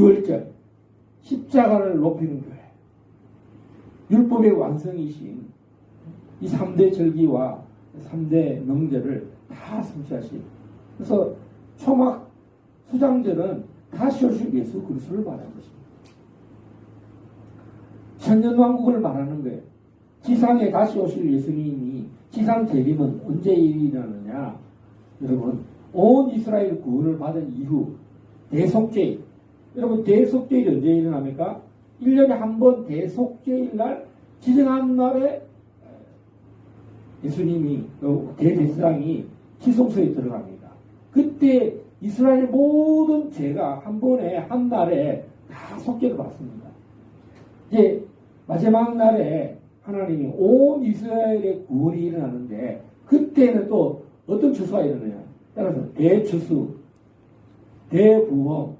유월절 십자가를 높이는 교회 율법의 완성이신 이 3대 절기와 3대 명절을 다 성취하신 그래서 초막 수장절은 다시 오실 예수 그리스도를 말하는 것입니다. 천년왕국을 말하는 거예요. 지상에 다시 오실 예수님이 지상 재림은 언제 일어나느냐? 여러분, 온 이스라엘 구원을 받은 이후 대속죄일. 여러분, 대속죄일이 언제 일어납니까? 1년에 한 번 대속죄일 날 지정한 날에 예수님이 어, 대제사장이 지성소에 들어갑니다. 그때 이스라엘 모든 죄가 한 번에 한 날에 다 속죄를 받습니다. 이제 마지막 날에 하나님이 온 이스라엘의 구원이 일어나는데 그때는 또 어떤 추수가 일어나냐? 따라서 대추수, 대부흥.